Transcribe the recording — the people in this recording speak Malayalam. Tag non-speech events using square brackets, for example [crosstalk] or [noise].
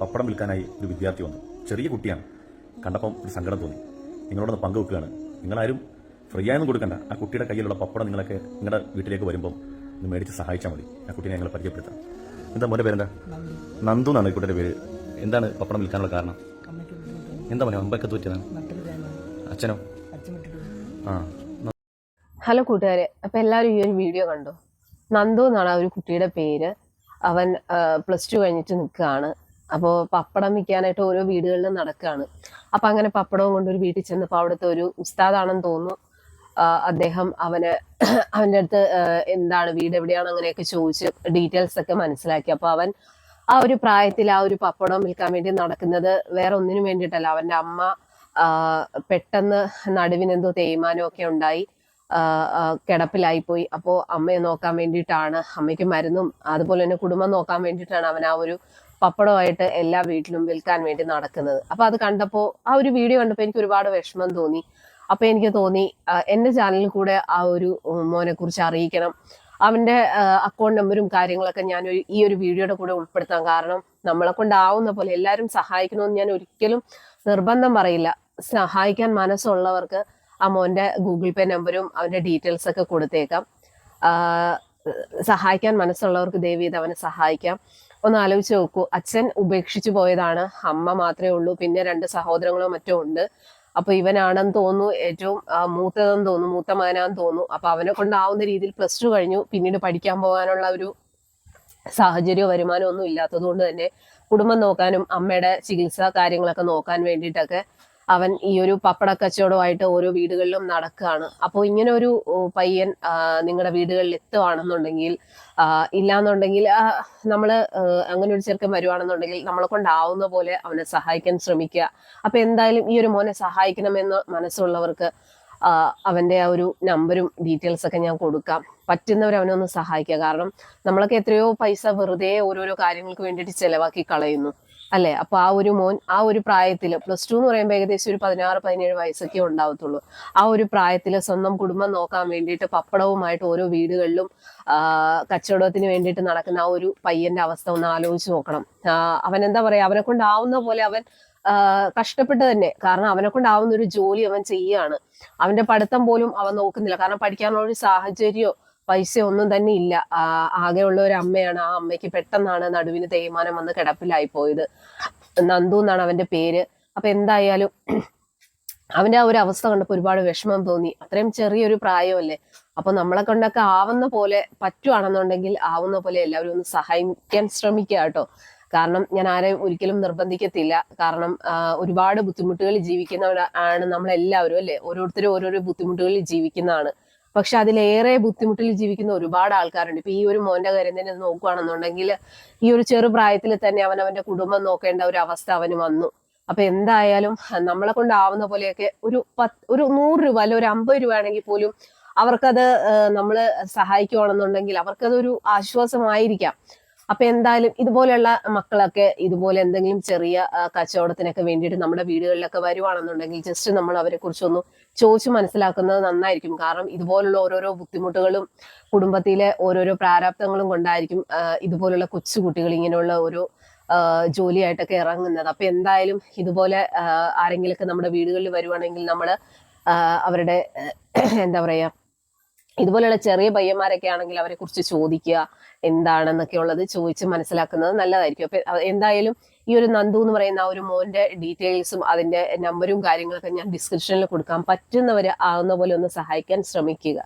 പപ്പടം വിൽക്കാനായി ഒരു വിദ്യാർത്ഥി വന്നു. ചെറിയ കുട്ടിയാണ്. കണ്ടപ്പം ഒരു സങ്കടം തോന്നി. നിങ്ങളോടൊന്ന് പങ്കുവെക്കുകയാണ്. നിങ്ങളാരും ഫ്രീ ആയൊന്നും കൊടുക്കണ്ട. ആ കുട്ടിയുടെ കയ്യിലുള്ള പപ്പടം നിങ്ങളൊക്കെ നിങ്ങളുടെ വീട്ടിലേക്ക് വരുമ്പോൾ ഒന്ന് മേടിച്ച് സഹായിച്ചാൽ മതി. ആ കുട്ടിയെ ഞങ്ങൾ പരിചയപ്പെടുത്താം. എന്താ മോന്റെ പേരെന്താ? നന്ദു. എന്നാണ് ഈ കുട്ടിയുടെ പേര്. എന്താണ് പപ്പടം വിൽക്കാനുള്ള കാരണം? എന്താ മോനെ അമ്പൊക്കെ തോറ്റിയതാണ് അച്ഛനോ? ആ. ഹലോ കൂട്ടുകാരെ അപ്പൊ എല്ലാവരും ഈ ഒരു വീഡിയോ കണ്ടു. നന്ദു എന്നാണ് ആ ഒരു കുട്ടിയുടെ പേര്. അവൻ പ്ലസ് ടു കഴിഞ്ഞിട്ട് നിൽക്കുകയാണ്. അപ്പോൾ പപ്പടം വിൽക്കാനായിട്ട് ഓരോ വീടുകളിലും നടക്കുകയാണ് അപ്പൊ അങ്ങനെ പപ്പടവും കൊണ്ട് ഒരു വീട്ടിൽ ചെന്നപ്പോൾ അവിടുത്തെ ഒരു ഉസ്താദാണെന്ന് തോന്നുന്നു. അദ്ദേഹം അവന് [clears throat] അവന്റെ അടുത്ത് എന്താണ് വീട് എവിടെയാണ് അങ്ങനെയൊക്കെ ചോദിച്ച് ഡീറ്റെയിൽസ് ഒക്കെ മനസ്സിലാക്കി. അപ്പോൾ അവൻ ആ ഒരു പ്രായത്തിൽ ആ ഒരു പപ്പടം വിൽക്കാൻ വേണ്ടി നടക്കുന്നത് വേറെ ഒന്നിനും വേണ്ടിയിട്ടല്ല. അവന്റെ അമ്മ പെട്ടെന്ന് നടുവിനെന്തോ തേയ്മാനം ഒക്കെ ഉണ്ടായി. കിടപ്പിലായിപ്പോയി. അപ്പോൾ അമ്മയെ നോക്കാൻ വേണ്ടിയിട്ടാണ് അമ്മയ്ക്ക് മരുന്നും അതുപോലെ തന്നെ കുടുംബം നോക്കാൻ വേണ്ടിയിട്ടാണ് അവൻ ആ ഒരു പപ്പടമായിട്ട് എല്ലാ വീട്ടിലും വിൽക്കാൻ വേണ്ടി നടക്കുന്നത്. അപ്പൊ അത് കണ്ടപ്പോൾ ആ ഒരു വീഡിയോ കണ്ടപ്പോൾ എനിക്ക് ഒരുപാട് വിഷമം തോന്നി. അപ്പൊ എനിക്ക് തോന്നി എന്റെ ചാനലിൽ കൂടെ ആ ഒരു മോനെ കുറിച്ച് അറിയിക്കണം. അവന്റെ അക്കൗണ്ട് നമ്പറും കാര്യങ്ങളൊക്കെ ഞാൻ ഈ ഒരു വീഡിയോയുടെ കൂടെ ഉൾപ്പെടുത്താം. കാരണം നമ്മളെ കൊണ്ടാവുന്ന പോലെ എല്ലാവരും സഹായിക്കണമെന്ന് ഞാൻ ഒരിക്കലും നിർബന്ധം പറയില്ല. സഹായിക്കാൻ മനസ്സുള്ളവർക്ക് ആ മോന്റെ ഗൂഗിൾ പേ നമ്പറും അവന്റെ ഡീറ്റെയിൽസ് ഒക്കെ കൊടുത്തേക്കാം. സഹായിക്കാൻ മനസ്സുള്ളവർക്ക് ദയവ് ചെയ്ത് അവനെ സഹായിക്കാം. ഒന്ന് ആലോചിച്ച് നോക്കൂ അച്ഛൻ ഉപേക്ഷിച്ചു പോയതാണ് അമ്മ മാത്രമേ ഉള്ളൂ പിന്നെ രണ്ട് സഹോദരങ്ങളോ മറ്റോ ഉണ്ട്. അപ്പൊ ഇവനാണെന്ന് തോന്നുന്നു ഏറ്റവും മൂത്തതെന്ന് തോന്നുന്നു മൂത്ത മകനാന്ന് തോന്നുന്നു. അപ്പൊ അവനെ കൊണ്ടാവുന്ന രീതിയിൽ പ്ലസ് ടു കഴിഞ്ഞു. പിന്നീട് പഠിക്കാൻ പോകാനുള്ള ഒരു സാഹചര്യമോ വരുമാനമോ ഒന്നും ഇല്ലാത്തത് കൊണ്ട് തന്നെ കുടുംബം നോക്കാനും അമ്മയുടെ ചികിത്സ കാര്യങ്ങളൊക്കെ നോക്കാൻ വേണ്ടിയിട്ടൊക്കെ അവൻ ഈ ഒരു പപ്പട കച്ചവടമായിട്ട് ഓരോ വീടുകളിലും നടക്കുകയാണ് അപ്പോൾ ഇങ്ങനെ ഒരു പയ്യൻ നിങ്ങളുടെ വീടുകളിൽ എത്തുവാണെന്നുണ്ടെങ്കിൽ ആ, ഇല്ലാന്നുണ്ടെങ്കിൽ നമ്മൾ അങ്ങനെ ഒരു ചെറുക്കൻ വരുവാണെന്നുണ്ടെങ്കിൽ നമ്മളെ കൊണ്ടാവുന്ന പോലെ അവനെ സഹായിക്കാൻ ശ്രമിക്കുക. അപ്പൊ എന്തായാലും ഈ ഒരു മോനെ സഹായിക്കണമെന്ന് മനസ്സുള്ളവർക്ക് അവന്റെ ആ ഒരു നമ്പരും ഡീറ്റെയിൽസ് ഒക്കെ ഞാൻ കൊടുക്കാം. പറ്റുന്നവർ അവനെ ഒന്ന് സഹായിക്കുക. കാരണം നമ്മളൊക്കെ എത്രയോ പൈസ വെറുതെ ഓരോരോ കാര്യങ്ങൾക്ക് വേണ്ടിയിട്ട് ചിലവാക്കി കളയുന്നു. അല്ലെ? അപ്പൊ ആ ഒരു മോൻ ആ ഒരു പ്രായത്തിൽ പ്ലസ് ടു എന്ന് പറയുമ്പോൾ ഏകദേശം ഒരു പതിനാറ് പതിനേഴ് വയസ്സൊക്കെ ഉണ്ടാവത്തുള്ളൂ. ആ ഒരു പ്രായത്തിൽ സ്വന്തം കുടുംബം നോക്കാൻ വേണ്ടിയിട്ട് പപ്പടവുമായിട്ട് ഓരോ വീടുകളിലും കച്ചവടത്തിന് വേണ്ടിയിട്ട് നടക്കുന്ന ആ ഒരു പയ്യന്റെ അവസ്ഥ ഒന്ന് ആലോചിച്ച് നോക്കണം. അവൻ എന്താ പറയാ അവനെ കൊണ്ടാവുന്ന പോലെ അവൻ കഷ്ടപ്പെട്ട് തന്നെ. കാരണം അവനെ കൊണ്ടാവുന്ന ഒരു ജോലി അവൻ ചെയ്യാണ്. അവന്റെ പഠിത്തം പോലും അവൻ നോക്കുന്നില്ല. കാരണം പഠിക്കാനുള്ള ഒരു സാഹചര്യമോ പൈസ ഒന്നും തന്നെ ഇല്ല. ആകെയുള്ള ഒരു അമ്മയാണ്. ആ അമ്മയ്ക്ക് പെട്ടെന്നാണ് നടുവിന് തേയ്മാനം വന്ന് കിടപ്പിലായി പോയത്. നന്ദു എന്നാണ് അവന്റെ പേര്. അപ്പൊ എന്തായാലും അവന്റെ ആ ഒരു അവസ്ഥ കണ്ടപ്പോൾ ഒരുപാട് വിഷമം തോന്നി. അത്രയും ചെറിയൊരു പ്രായമല്ലേ? അപ്പൊ നമ്മളെ കൊണ്ടൊക്കെ ആവുന്ന പോലെ പറ്റുവാണെന്നുണ്ടെങ്കിൽ ആവുന്ന പോലെ എല്ലാവരും ഒന്ന് സഹായിക്കാൻ ശ്രമിക്കുക കേട്ടോ. കാരണം ഞാൻ ആരെയും ഒരിക്കലും നിർബന്ധിക്കത്തില്ല. കാരണം ഒരുപാട് ബുദ്ധിമുട്ടുകളിൽ ജീവിക്കുന്നവരാണ് നമ്മളെല്ലാവരും അല്ലെ? ഓരോരുത്തരും ഓരോരോ ബുദ്ധിമുട്ടുകളിൽ ജീവിക്കുന്നതാണ്. പക്ഷെ അതിലേറെ ബുദ്ധിമുട്ടിൽ ജീവിക്കുന്ന ഒരുപാട് ആൾക്കാരുണ്ട്. ഇപ്പൊ ഈ ഒരു മോന്റെ കാര്യം തന്നെ നോക്കുകയാണെന്നുണ്ടെങ്കിൽ ഈ ഒരു ചെറു പ്രായത്തിൽ തന്നെ അവൻ അവന്റെ കുടുംബം നോക്കേണ്ട ഒരു അവസ്ഥ അവന് വന്നു. അപ്പൊ എന്തായാലും നമ്മളെ കൊണ്ടാവുന്ന പോലെയൊക്കെ ഒരു പത്ത് ഒരു നൂറ് രൂപ അല്ല ഒരു അമ്പത് രൂപ ആണെങ്കിൽ പോലും അവർക്കത് നമ്മൾ സഹായിക്കുകയാണെന്നുണ്ടെങ്കിൽ അവർക്കതൊരു ആശ്വാസമായിരിക്കാം. അപ്പൊ എന്തായാലും ഇതുപോലെയുള്ള മക്കളൊക്കെ ഇതുപോലെ എന്തെങ്കിലും ചെറിയ കച്ചവടത്തിനൊക്കെ വേണ്ടിയിട്ട് നമ്മുടെ വീടുകളിലൊക്കെ വരുവാണെന്നുണ്ടെങ്കിൽ ജസ്റ്റ് നമ്മൾ അവരെ കുറിച്ചൊന്ന് ചോദിച്ചു മനസ്സിലാക്കുന്നത് നന്നായിരിക്കും. കാരണം ഇതുപോലുള്ള ഓരോരോ ബുദ്ധിമുട്ടുകളും കുടുംബത്തിലെ ഓരോരോ പ്രാരാബ്ദങ്ങളും കൊണ്ടായിരിക്കും ഇതുപോലുള്ള കൊച്ചുകുട്ടികൾ ഇങ്ങനെയുള്ള ഓരോ ജോലിയായിട്ടൊക്കെ ഇറങ്ങുന്നത്. അപ്പൊ എന്തായാലും ഇതുപോലെ ആരെങ്കിലൊക്കെ നമ്മുടെ വീടുകളിൽ വരുവാണെങ്കിൽ നമ്മൾ അവരുടെ എന്താ പറയാ ഇതുപോലെയുള്ള ചെറിയ പയ്യന്മാരൊക്കെ ആണെങ്കിൽ അവരെ കുറിച്ച് ചോദിക്കുക എന്താണെന്നൊക്കെ ഉള്ളത് ചോദിച്ച് മനസ്സിലാക്കുന്നത് നല്ലതായിരിക്കും. അപ്പൊ എന്തായാലും ഈ ഒരു നന്ദു എന്ന് പറയുന്ന ആ ഒരു മോന്റെ ഡീറ്റെയിൽസും അതിന്റെ നമ്പരും കാര്യങ്ങളൊക്കെ ഞാൻ ഡിസ്ക്രിപ്ഷനിൽ കൊടുക്കാം പറ്റുന്നവരെ ആകുന്ന പോലെ ഒന്ന് സഹായിക്കാൻ ശ്രമിക്കുക.